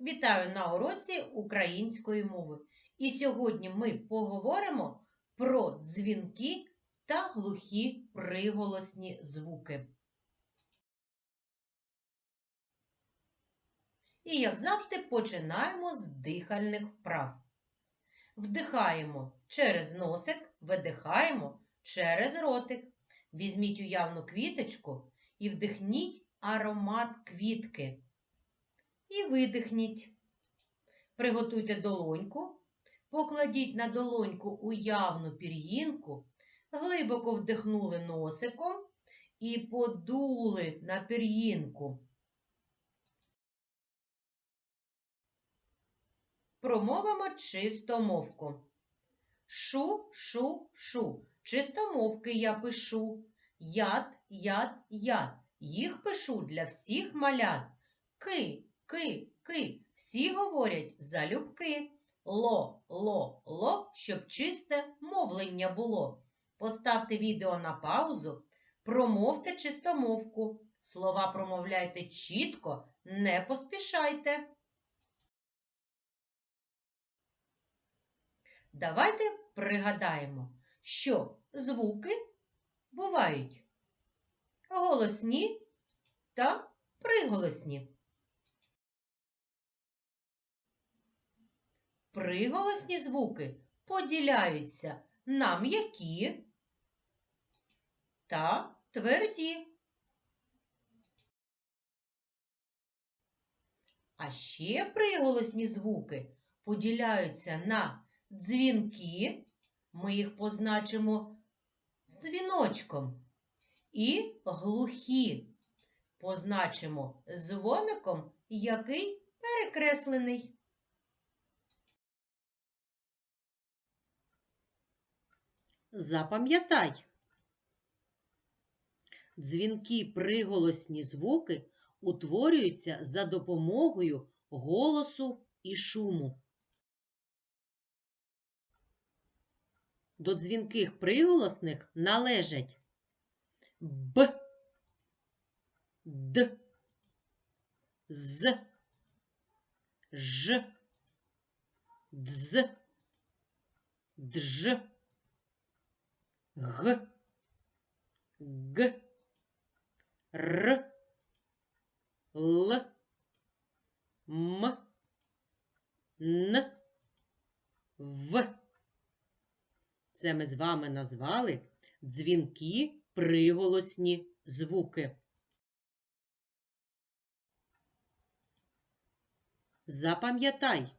Вітаю на уроці української мови. І сьогодні ми поговоримо про дзвінки та глухі приголосні звуки. І, як завжди, починаємо з дихальних вправ. Вдихаємо через носик, видихаємо через ротик. Візьміть уявну квіточку і вдихніть аромат квітки. І видихніть. Приготуйте долоньку, покладіть на долоньку уявну пір'їнку, глибоко вдихнули носиком і подули на пір'їнку. Промовимо чистомовку. Шу, шу, шу. Чистомовки я пишу. Яд, яд, яд. Їх пишу для всіх малят. Ки, ки, ки. Всі говорять залюбки. Ло, ло, ло, щоб чисте мовлення було. Поставте відео на паузу, промовте чистомовку. Слова промовляйте чітко, не поспішайте. Давайте пригадаємо, що звуки бувають голосні та приголосні. Приголосні звуки поділяються. На м'які та тверді. А ще приголосні звуки поділяються на дзвінки, ми їх позначимо дзвіночком, і глухі. Позначимо дзвоником, який перекреслений. Запам'ятай. Дзвінки приголосні звуки утворюються за допомогою голосу і шуму. До дзвінких приголосних належать Б, Д, З, Ж, Дз, Дж, Г, Г, Р, Л, М, Н, В. Це ми з вами назвали дзвінки приголосні звуки. Запам'ятай,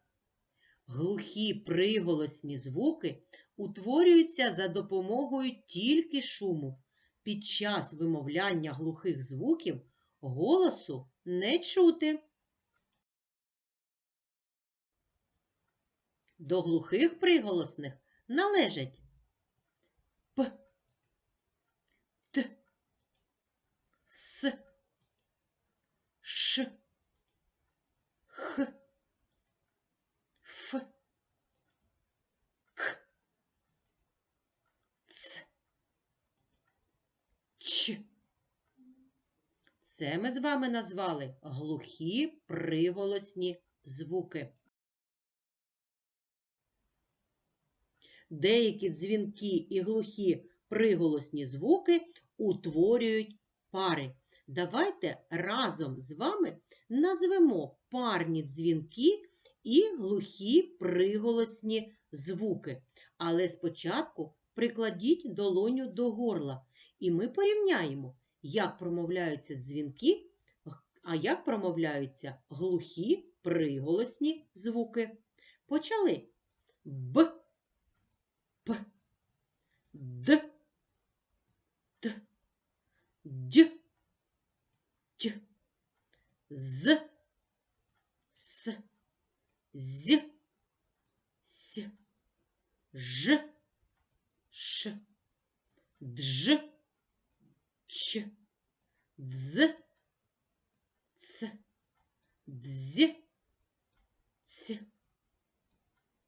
глухі приголосні звуки утворюються за допомогою тільки шуму. Під час вимовляння глухих звуків голосу не чути. До глухих приголосних належать П, Т, С, Ш, Х, Ф, К, Ц, Ч. Це ми з вами назвали глухі приголосні звуки. Деякі дзвінки і глухі приголосні звуки утворюють пари. Давайте разом з вами назвемо парні дзвінки і глухі приголосні звуки. Але спочатку прикладіть долоню до горла, і ми порівняємо, як промовляються дзвінки, а як промовляються глухі приголосні звуки. Почали Б. П, Д, Т, Д, Т, З, С, З, С, Ж, Ш, Дж, Ч, Дз, Ц, Дз, Ц,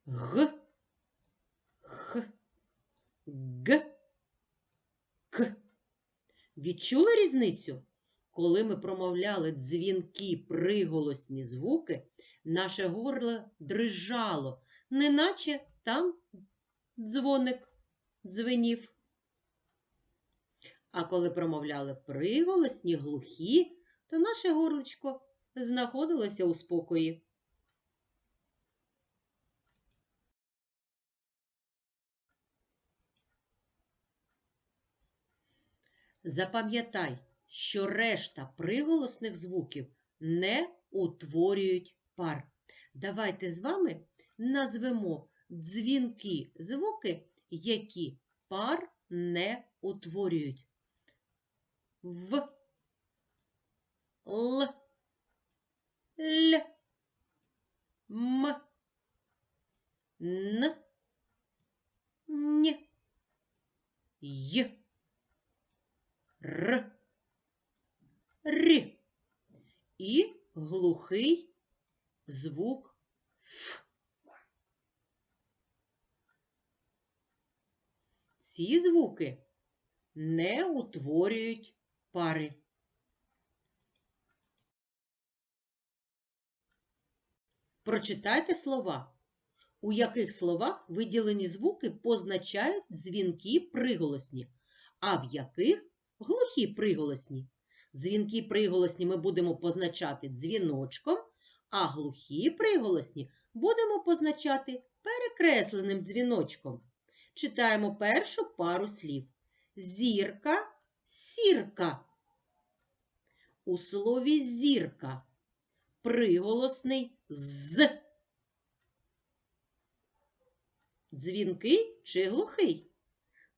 Г, Х, Г, К. Відчули різницю? Коли ми промовляли дзвінкі приголосні звуки, наше горло дрижало, неначе там дзвоник дзвенів. А коли промовляли приголосні глухі, то наше горличко знаходилося у спокої. Запам'ятай, що решта приголосних звуків не утворюють пар. Давайте з вами назвемо дзвінки звуки, які пар не утворюють. В, Л, Л, М, Н, Н, Й. Р, Р і глухий звук Ф. Ці звуки не утворюють пари. Прочитайте слова, у яких словах виділені звуки позначають дзвінки приголосні, а в яких глухі приголосні. Дзвінки приголосні ми будемо позначати дзвіночком, а глухі приголосні будемо позначати перекресленим дзвіночком. Читаємо першу пару слів. Зірка, сірка. У слові зірка приголосний з. Дзвінкий чи глухий?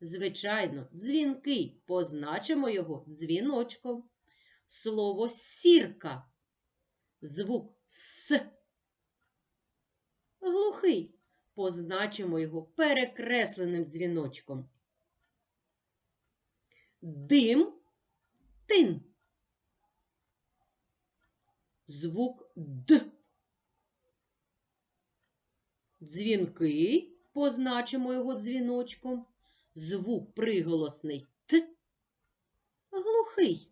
Звичайно, дзвінкий. Позначимо його дзвіночком. Слово сірка. Звук с. Глухий. Позначимо його перекресленим дзвіночком. Дим тин. Звук д. Дзвінкий. Позначимо його дзвіночком звук приголосний Т глухий.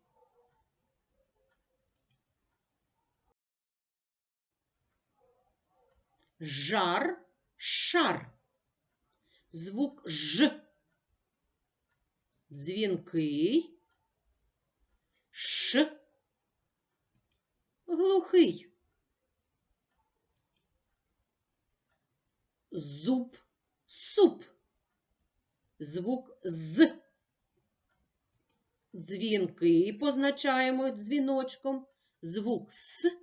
Жар, шар. Звук Ж. Дзвінкий. Ш. Глухий. Зуб, суп звук з. Дзвінки позначаємо дзвіночком. Звук С.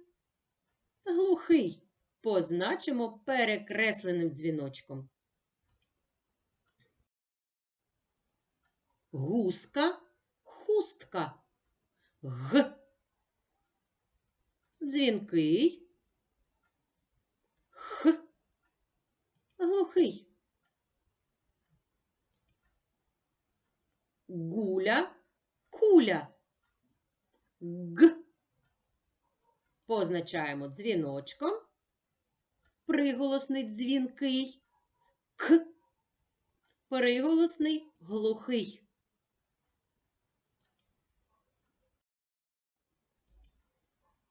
Глухий позначимо перекресленим дзвіночком. Гуска, хустка. Г. Дзвінкий. Х. Глухий. гуля, куля. Г. Позначаємо дзвіночком. Приголосний дзвінкий. К. Приголосний глухий.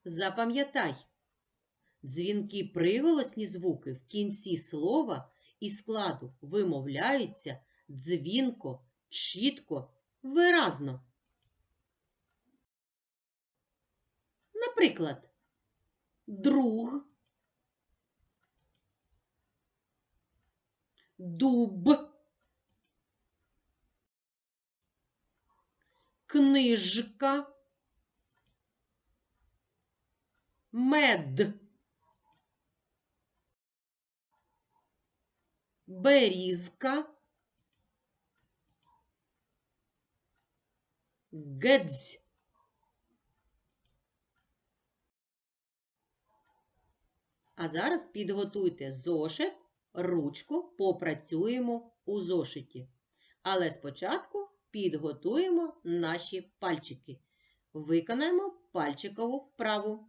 Запам'ятай. Дзвінки приголосні звуки в кінці слова і складу вимовляються дзвінко чітко, виразно. Наприклад, друг, дуб, книжка, мед, берізка. Гедзь. А зараз підготуйте зошит, ручку, попрацюємо у зошиті. Але спочатку підготуємо наші пальчики. Виконаємо пальчикову вправу.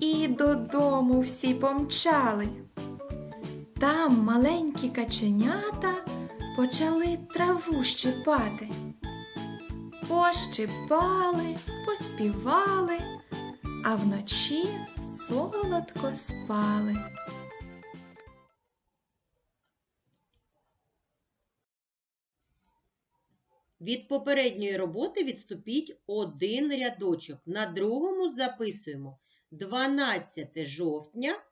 і додому всі помчали. Там маленькі каченята почали траву щипати. Пощипали, поспівали, а вночі солодко спали. Від попередньої роботи відступіть один рядочок. На другому записуємо 12 жовтня.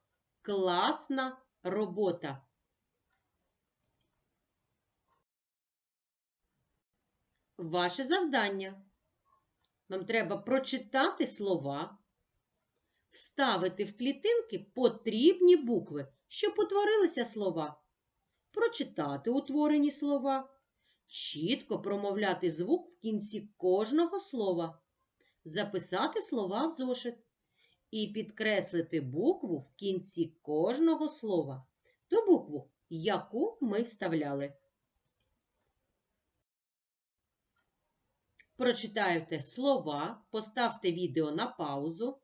Класна робота. Ваше завдання. Вам треба прочитати слова, вставити в клітинки потрібні букви, щоб утворилися слова, прочитати утворені слова чітко промовляти звук в кінці кожного слова, записати слова в зошит і підкреслити букву в кінці кожного слова, ту букву, яку ми вставляли. Прочитайте слова, поставте відео на паузу.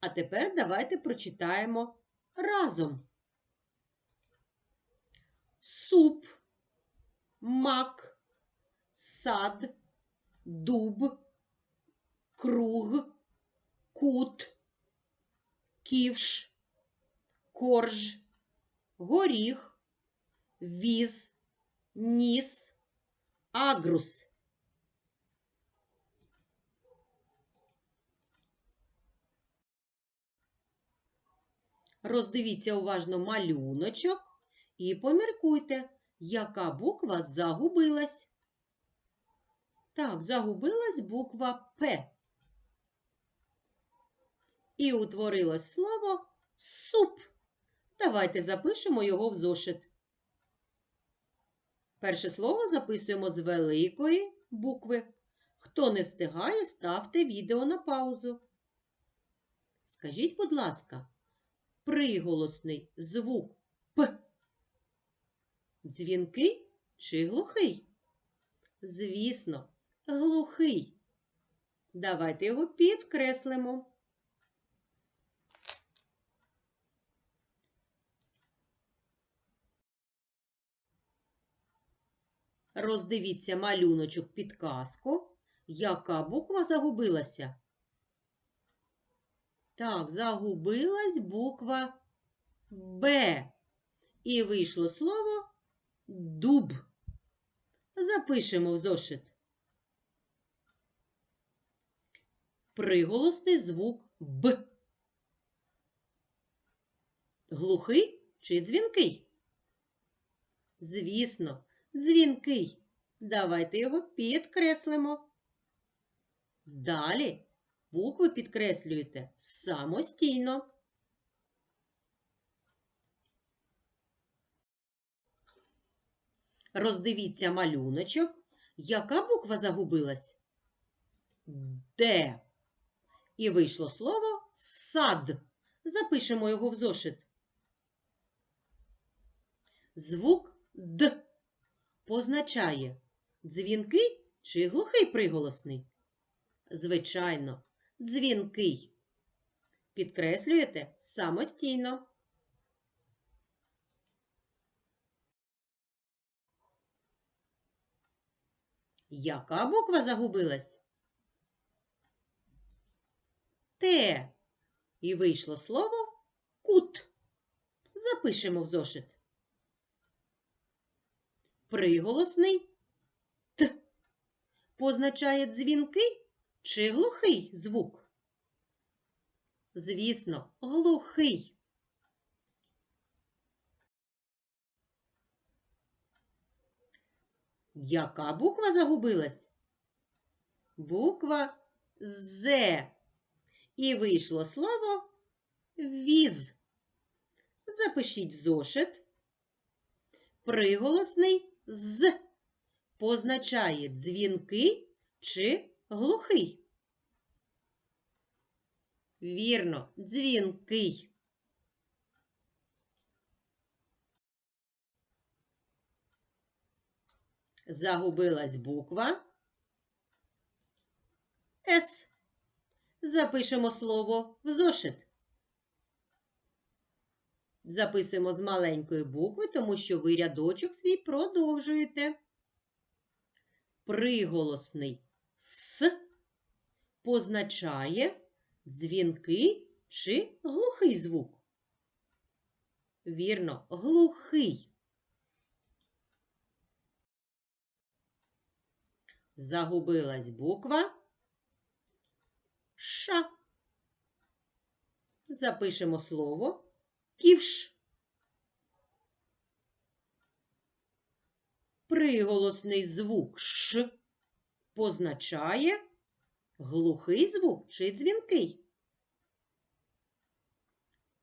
А тепер давайте прочитаємо разом суп, мак, сад, дуб, круг, кут, ківш, корж, горіх, віз, ніс, агрус. Роздивіться уважно малюночок і поміркуйте, яка буква загубилась. Так, загубилась буква П. І утворилось слово суп. Давайте запишемо його в зошит. Перше слово записуємо з великої букви. Хто не встигає, ставте відео на паузу. Скажіть, будь ласка, приголосний звук П. Дзвінкий чи глухий? Звісно, глухий. Давайте його підкреслимо. Роздивіться малюночок підказку. Яка буква загубилася? Так, загубилась буква Б. І вийшло слово дуб. Запишемо в зошит. Приголосний звук Б. Глухий чи дзвінкий? Звісно, дзвінкий. Давайте його підкреслимо. Далі букви підкреслюєте самостійно. Роздивіться малюночок. Яка буква загубилась? Д. І вийшло слово сад. Запишемо його в зошит. Звук Д позначає дзвінкий чи глухий приголосний? Звичайно, дзвінкий. Підкреслюєте самостійно. Яка буква загубилась? Т. І вийшло слово кут. Запишемо в зошит. Приголосний Т. позначає дзвінкий чи глухий звук? Звісно, глухий. Яка буква загубилась? Буква З. І вийшло слово віз. Запишіть в зошит. Приголосний з позначає дзвінкий чи глухий. Вірно, дзвінкий. Загубилась буква С. Запишемо слово в зошит. Записуємо з маленької букви, тому що ви рядочок свій продовжуєте. Приголосний С позначає дзвінкий чи глухий звук. Вірно, глухий. Загубилась буква Ш. Запишемо слово ківш. Приголосний звук Ш позначає глухий звук чи дзвінкий.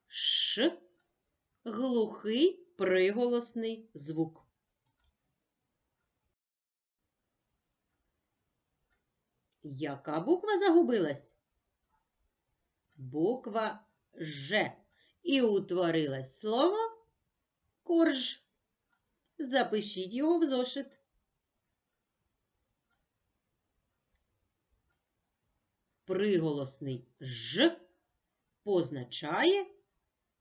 Ш глухий приголосний звук. Яка буква загубилась? Буква Ж. І утворилось слово корж. Запишіть його в зошит. Приголосний Ж позначає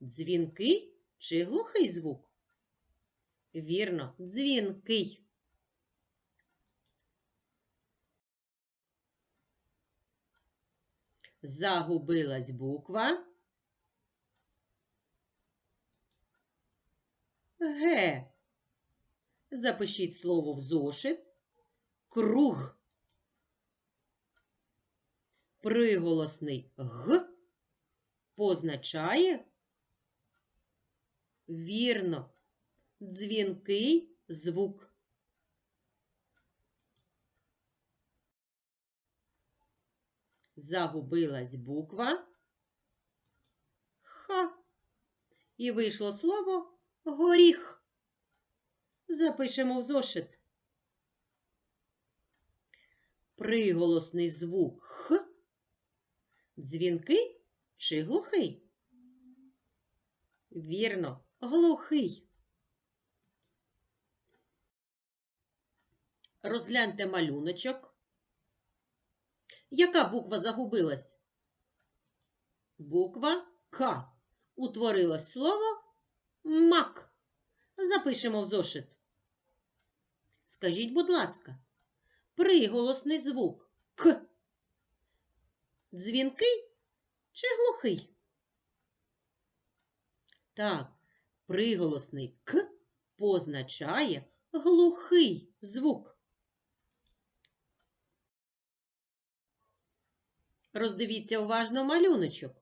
дзвінкий чи глухий звук. Вірно, дзвінкий. Загубилась буква Г. Запишіть слово в зошит. Круг. Приголосний Г позначає вірно дзвінкий звук. Загубилась буква Х. І вийшло слово горіх. Запишемо в зошит. Приголосний звук Х. Дзвінкий чи глухий? Вірно, глухий. Розгляньте малюночок. Яка буква загубилась? Буква К. Утворилось слово мак. Запишемо в зошит. Скажіть, будь ласка, приголосний звук К. Дзвінкий чи глухий? Так, приголосний К позначає глухий звук. Роздивіться уважно малюночок.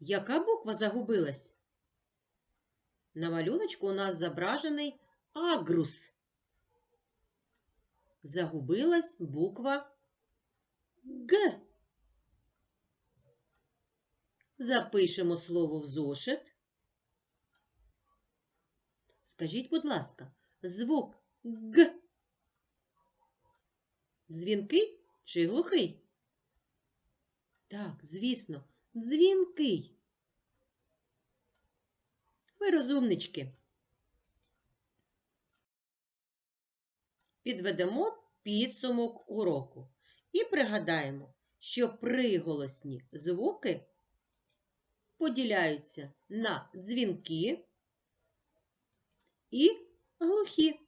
Яка буква загубилась? На малюночку у нас зображений агрус. Загубилась буква Г. Запишемо слово в зошит. Скажіть, будь ласка, звук Г. Дзвінкий чи глухий? Так, звісно, дзвінкий. Ви розумнички. Підведемо підсумок уроку і пригадаємо, що приголосні звуки поділяються на дзвінки і глухі.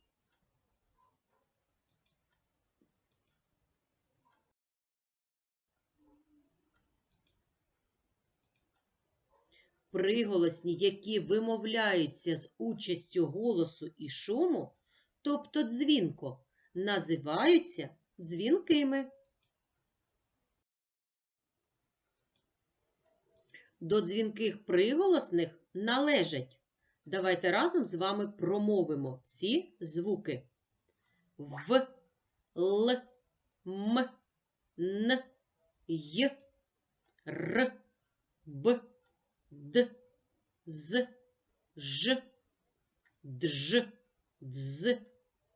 Приголосні, які вимовляються з участю голосу і шуму, тобто дзвінко, називаються дзвінкими. До дзвінких приголосних належать. Давайте разом з вами промовимо ці звуки. В, Л, М, Н, Й, Р, Б, Д, З, Ж, Дж, Дз,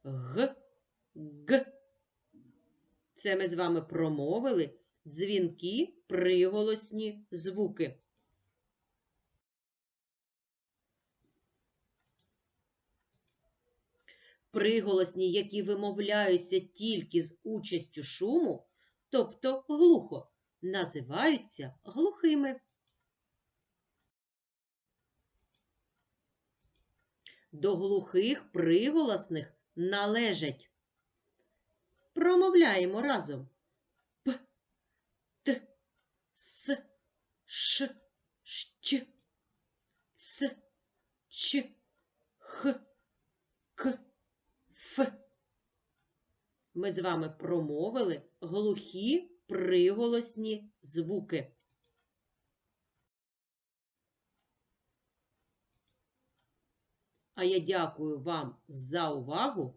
Г, Г. Це ми з вами промовили дзвінкі приголосні звуки. Приголосні, які вимовляються тільки з участю шуму, тобто глухо, називаються глухими. До глухих приголосних належать. Промовляємо разом. П, Т, С, Ш, Щ, Ц, Ч, Х, К, Ф. Ми з вами промовили глухі приголосні звуки. А я дякую вам за увагу.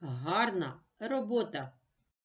Гарна робота!